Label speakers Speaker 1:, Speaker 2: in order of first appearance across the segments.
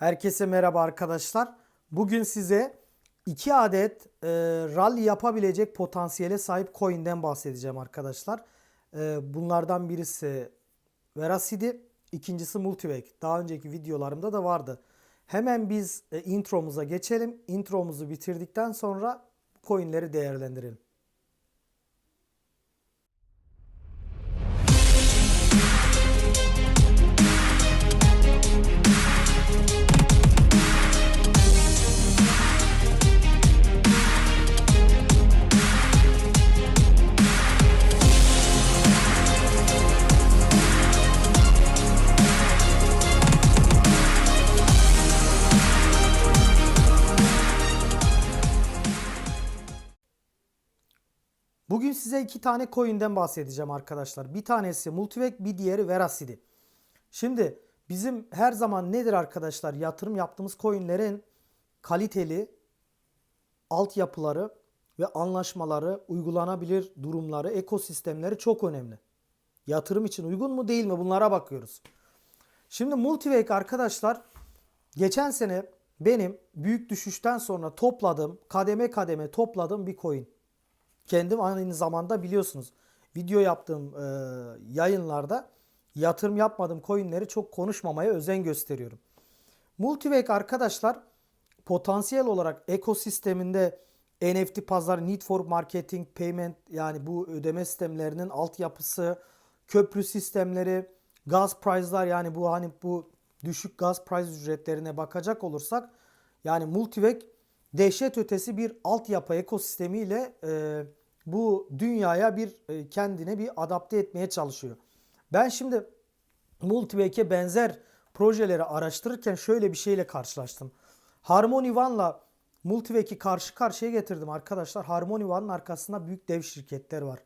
Speaker 1: Herkese merhaba arkadaşlar. Bugün size 2 adet e, rally yapabilecek potansiyele sahip coin'den bahsedeceğim arkadaşlar. E, bunlardan birisi Veracity, ikincisi Multivake. Daha önceki videolarımda da vardı. Hemen biz e, intromuza geçelim. Intromuzu bitirdikten sonra coin'leri değerlendirelim. Size iki tane coin'den bahsedeceğim arkadaşlar. Bir tanesi Multivake, bir diğeri Veracity. Şimdi bizim her zaman nedir arkadaşlar? Yatırım yaptığımız coin'lerin kaliteli altyapıları ve anlaşmaları, uygulanabilir durumları, ekosistemleri çok önemli. Yatırım için uygun mu değil mi bunlara bakıyoruz. Şimdi Multivake arkadaşlar geçen sene benim büyük düşüşten sonra topladığım, kademe kademe topladığım bir coin. Kendim aynı zamanda biliyorsunuz video yaptığım e, yayınlarda yatırım yapmadığım coinleri çok konuşmamaya özen gösteriyorum. Multivake arkadaşlar potansiyel olarak ekosisteminde NFT pazarı, need for marketing, payment yani bu ödeme sistemlerinin altyapısı, köprü sistemleri, gaz price'lar yani bu hani bu düşük gaz price ücretlerine bakacak olursak yani Multivake dehşet ötesi bir altyapı ekosistemiyle e, bu dünyaya bir e, kendine bir adapte etmeye çalışıyor. Ben şimdi Multivake'e benzer projeleri araştırırken şöyle bir şeyle karşılaştım. Harmony One'la Multivake'i karşı karşıya getirdim arkadaşlar. Harmony One'ın arkasında büyük dev şirketler var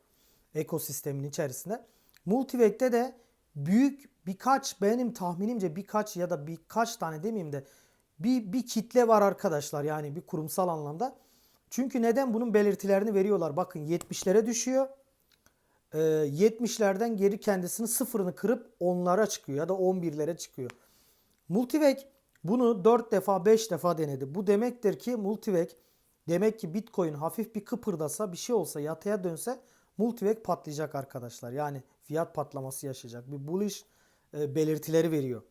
Speaker 1: ekosistemin içerisinde. Multivake'de de büyük birkaç benim tahminimce birkaç ya da birkaç tane demeyeyim de bir, bir kitle var arkadaşlar yani bir kurumsal anlamda. Çünkü neden bunun belirtilerini veriyorlar. Bakın 70'lere düşüyor. Ee, 70'lerden geri kendisini sıfırını kırıp onlara çıkıyor ya da 11'lere çıkıyor. Multivake bunu 4 defa 5 defa denedi. Bu demektir ki Multivake demek ki Bitcoin hafif bir kıpırdasa bir şey olsa yataya dönse Multivake patlayacak arkadaşlar. Yani fiyat patlaması yaşayacak. Bir bullish e, belirtileri veriyor.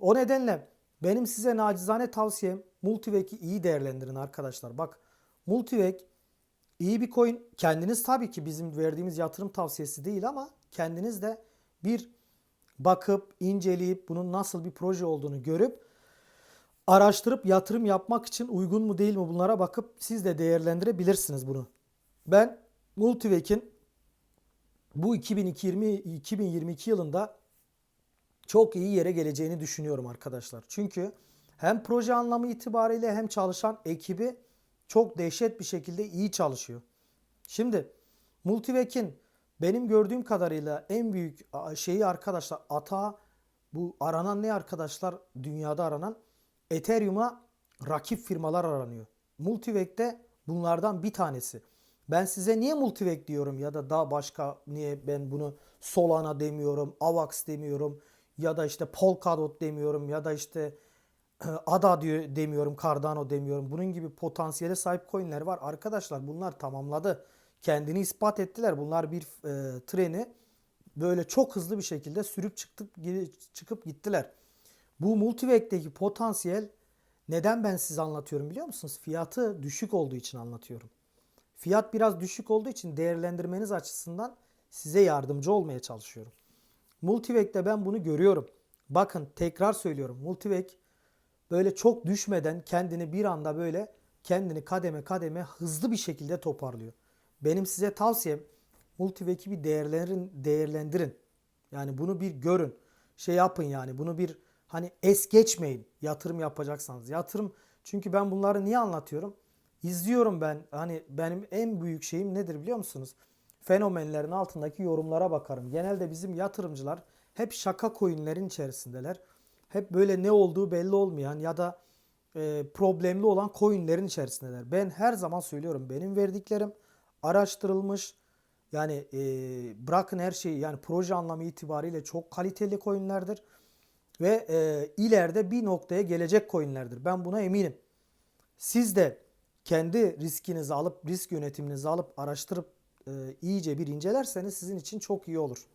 Speaker 1: O nedenle benim size nacizane tavsiyem Multivake'i iyi değerlendirin arkadaşlar. Bak Multivake iyi bir coin. Kendiniz tabii ki bizim verdiğimiz yatırım tavsiyesi değil ama kendiniz de bir bakıp inceleyip bunun nasıl bir proje olduğunu görüp araştırıp yatırım yapmak için uygun mu değil mi bunlara bakıp siz de değerlendirebilirsiniz bunu. Ben Multivake'in bu 2020 2022 yılında çok iyi yere geleceğini düşünüyorum arkadaşlar. Çünkü hem proje anlamı itibariyle hem çalışan ekibi çok dehşet bir şekilde iyi çalışıyor. Şimdi Multivake'in benim gördüğüm kadarıyla en büyük şeyi arkadaşlar ata bu aranan ne arkadaşlar dünyada aranan Ethereum'a rakip firmalar aranıyor. Multivake'de bunlardan bir tanesi. Ben size niye Multivake diyorum ya da daha başka niye ben bunu Solana demiyorum, Avax demiyorum ya da işte Polkadot demiyorum ya da işte ADA diyor demiyorum, Cardano demiyorum. Bunun gibi potansiyele sahip coinler var. Arkadaşlar bunlar tamamladı. Kendini ispat ettiler. Bunlar bir e, treni böyle çok hızlı bir şekilde sürüp çıktıp çıkıp gittiler. Bu Multivake'deki potansiyel neden ben size anlatıyorum biliyor musunuz? Fiyatı düşük olduğu için anlatıyorum. Fiyat biraz düşük olduğu için değerlendirmeniz açısından size yardımcı olmaya çalışıyorum. Multivake'de ben bunu görüyorum. Bakın tekrar söylüyorum. Multivake böyle çok düşmeden kendini bir anda böyle kendini kademe kademe hızlı bir şekilde toparlıyor. Benim size tavsiyem Multivake'i bir değerlendirin, değerlendirin. Yani bunu bir görün. Şey yapın yani bunu bir hani es geçmeyin yatırım yapacaksanız. Yatırım çünkü ben bunları niye anlatıyorum? İzliyorum ben hani benim en büyük şeyim nedir biliyor musunuz? Fenomenlerin altındaki yorumlara bakarım. Genelde bizim yatırımcılar hep şaka coinlerin içerisindeler hep böyle ne olduğu belli olmayan ya da e, problemli olan coinlerin içerisindeler. Ben her zaman söylüyorum benim verdiklerim araştırılmış yani e, bırakın her şeyi yani proje anlamı itibariyle çok kaliteli coinlerdir. ve e, ileride bir noktaya gelecek coinlerdir. Ben buna eminim. Siz de kendi riskinizi alıp risk yönetiminizi alıp araştırıp e, iyice bir incelerseniz sizin için çok iyi olur.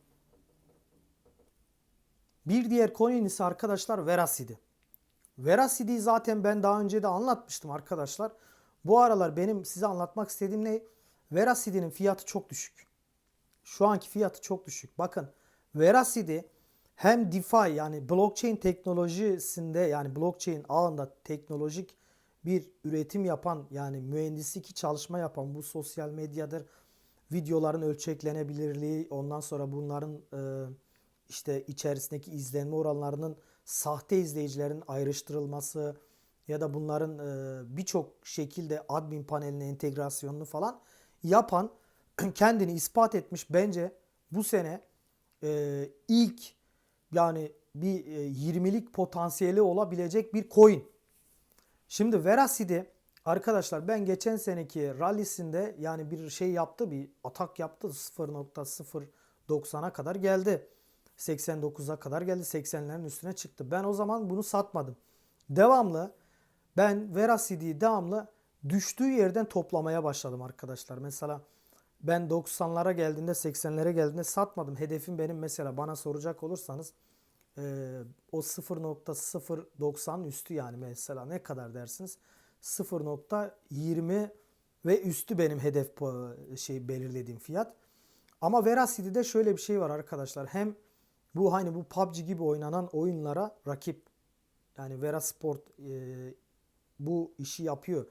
Speaker 1: Bir diğer coin ise arkadaşlar Veracity. Veracity'yi zaten ben daha önce de anlatmıştım arkadaşlar. Bu aralar benim size anlatmak istediğim ne? Veracity'nin fiyatı çok düşük. Şu anki fiyatı çok düşük. Bakın Veracity hem DeFi yani blockchain teknolojisinde yani blockchain ağında teknolojik bir üretim yapan yani mühendislik çalışma yapan bu sosyal medyadır. Videoların ölçeklenebilirliği ondan sonra bunların e, işte içerisindeki izlenme oranlarının sahte izleyicilerin ayrıştırılması ya da bunların e, birçok şekilde admin paneline entegrasyonunu falan yapan kendini ispat etmiş bence bu sene e, ilk yani bir e, 20'lik potansiyeli olabilecek bir coin. Şimdi Veracity arkadaşlar ben geçen seneki rallisinde yani bir şey yaptı bir atak yaptı 0.090'a kadar geldi. 89'a kadar geldi 80'lerin üstüne çıktı. Ben o zaman bunu satmadım. Devamlı ben Veracity'yi devamlı düştüğü yerden toplamaya başladım arkadaşlar. Mesela ben 90'lara geldiğinde 80'lere geldiğinde satmadım. Hedefim benim mesela bana soracak olursanız e, o 0.090 üstü yani mesela ne kadar dersiniz? 0.20 ve üstü benim hedef şey belirlediğim fiyat. Ama Veracity'de şöyle bir şey var arkadaşlar. Hem bu hani bu PUBG gibi oynanan oyunlara rakip yani Verasport e, bu işi yapıyor.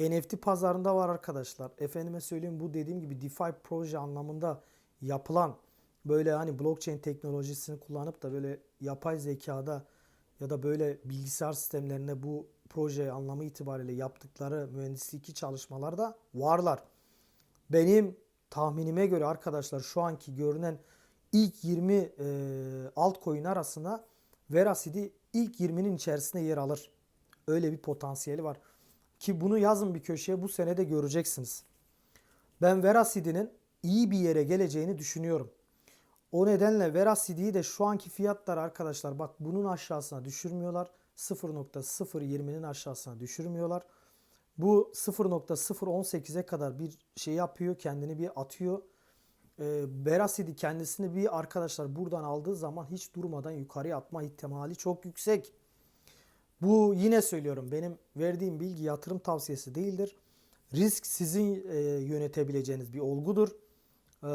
Speaker 1: NFT pazarında var arkadaşlar. Efendime söyleyeyim bu dediğim gibi DeFi proje anlamında yapılan böyle hani blockchain teknolojisini kullanıp da böyle yapay zekada ya da böyle bilgisayar sistemlerinde bu proje anlamı itibariyle yaptıkları mühendislik çalışmalarda varlar. Benim tahminime göre arkadaşlar şu anki görünen ilk 20 e, altcoin arasında Veracity ilk 20'nin içerisinde yer alır. Öyle bir potansiyeli var. Ki bunu yazın bir köşeye bu sene de göreceksiniz. Ben Veracity'nin iyi bir yere geleceğini düşünüyorum. O nedenle Veracity'yi de şu anki fiyatlar arkadaşlar bak bunun aşağısına düşürmüyorlar. 0.020'nin aşağısına düşürmüyorlar. Bu 0.018'e kadar bir şey yapıyor kendini bir atıyor. E, Veracity kendisini bir arkadaşlar buradan aldığı zaman hiç durmadan yukarıya atma ihtimali çok yüksek. Bu yine söylüyorum benim verdiğim bilgi yatırım tavsiyesi değildir. Risk sizin e, yönetebileceğiniz bir olgudur. E,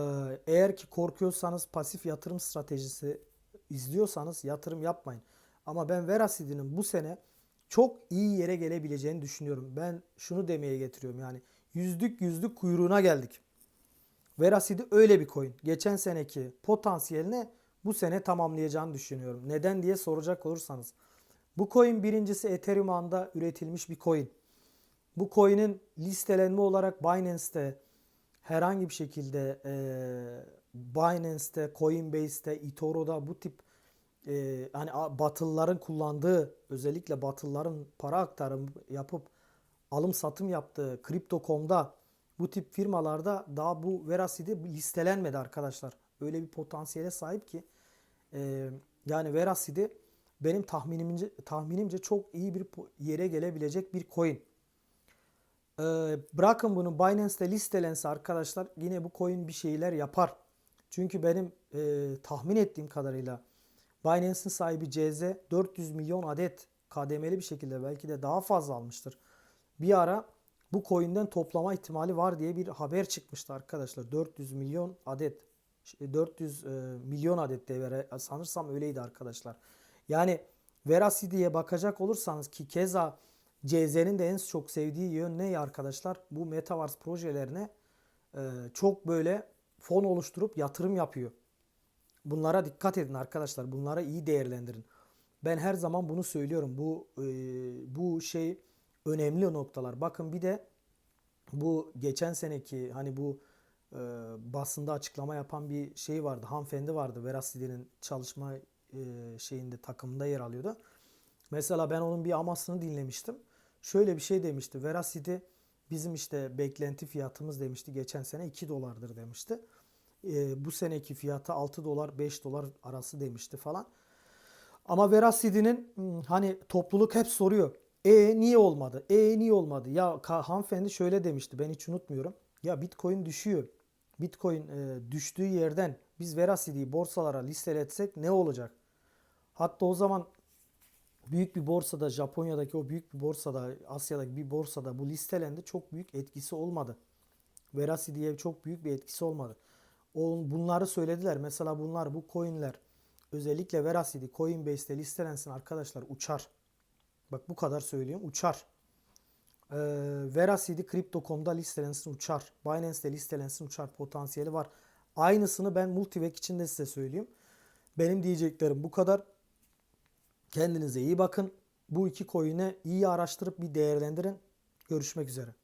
Speaker 1: eğer ki korkuyorsanız pasif yatırım stratejisi izliyorsanız yatırım yapmayın. Ama ben Veracity'nin bu sene çok iyi yere gelebileceğini düşünüyorum. Ben şunu demeye getiriyorum yani yüzlük yüzlük kuyruğuna geldik. Veracity öyle bir coin. Geçen seneki potansiyelini bu sene tamamlayacağını düşünüyorum. Neden diye soracak olursanız. Bu coin birincisi Ethereum ağında üretilmiş bir coin. Bu coin'in listelenme olarak Binance'te herhangi bir şekilde e, Binance'te, Coinbase'te, eToro'da bu tip e, hani batılıların kullandığı özellikle batılıların para aktarım yapıp alım satım yaptığı Crypto.com'da bu tip firmalarda daha bu Veracity listelenmedi arkadaşlar. Öyle bir potansiyele sahip ki e, yani Veracity benim tahminimce tahminimce çok iyi bir yere gelebilecek bir coin. Ee, bırakın bunu Binance'te listelense arkadaşlar yine bu coin bir şeyler yapar. Çünkü benim e, tahmin ettiğim kadarıyla Binance'in sahibi CZ 400 milyon adet kademeli bir şekilde belki de daha fazla almıştır. Bir ara bu coin'den toplama ihtimali var diye bir haber çıkmıştı arkadaşlar. 400 milyon adet 400 e, milyon adet devre sanırsam öyleydi arkadaşlar. Yani Veracity'ye bakacak olursanız ki keza CZ'nin de en çok sevdiği yön ne arkadaşlar? Bu Metaverse projelerine e, çok böyle fon oluşturup yatırım yapıyor. Bunlara dikkat edin arkadaşlar. Bunlara iyi değerlendirin. Ben her zaman bunu söylüyorum. Bu e, bu şey önemli noktalar. Bakın bir de bu geçen seneki hani bu e, basında açıklama yapan bir şey vardı. Hanımefendi vardı. Veracity'nin çalışma e, şeyinde takımında yer alıyordu. Mesela ben onun bir amasını dinlemiştim. Şöyle bir şey demişti. Veracity bizim işte beklenti fiyatımız demişti. Geçen sene 2 dolardır demişti. E, bu seneki fiyatı 6 dolar 5 dolar arası demişti falan. Ama Veracity'nin hmm, hani topluluk hep soruyor. E niye olmadı? E niye olmadı? Ya hanımefendi şöyle demişti. Ben hiç unutmuyorum. Ya Bitcoin düşüyor. Bitcoin e, düştüğü yerden biz Veracity'yi borsalara listeletsek ne olacak? Hatta o zaman büyük bir borsada Japonya'daki o büyük bir borsada Asya'daki bir borsada bu listelendi çok büyük etkisi olmadı. Veracity'ye çok büyük bir etkisi olmadı. Bunları söylediler. Mesela bunlar bu coinler özellikle Veracity Coinbase'te listelensin arkadaşlar uçar. Bak bu kadar söylüyorum uçar. Ee, Veracity Crypto.com'da listelensin uçar. Binance'de listelensin uçar potansiyeli var. Aynısını ben Multivek için de size söyleyeyim. Benim diyeceklerim bu kadar. Kendinize iyi bakın. Bu iki coin'i iyi araştırıp bir değerlendirin. Görüşmek üzere.